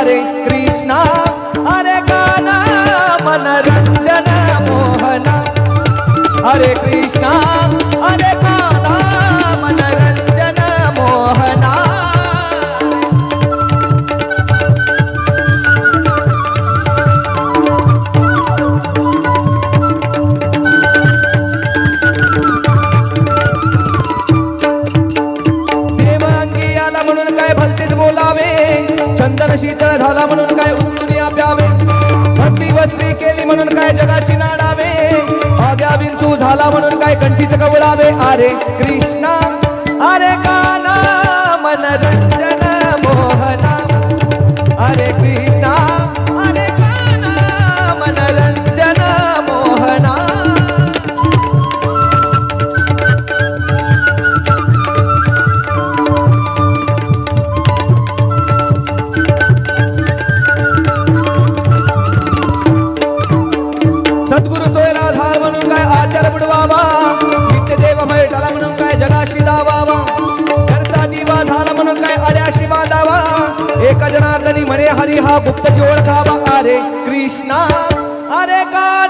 Hare Krishna. मन शीतळ झाला म्हणून काय उत्तुनिया प्यावे भक्ती वस्त्री केली म्हणून काय जगाशी नाडावे? आग्या विंतू झाला म्हणून काय कंठीच कवळावे? अरे कृष्णा अरे काना मनरंजन म्हणे हरी हा गुप्तची ओळखावा अरे कृष्णा अरे काना मनरंजन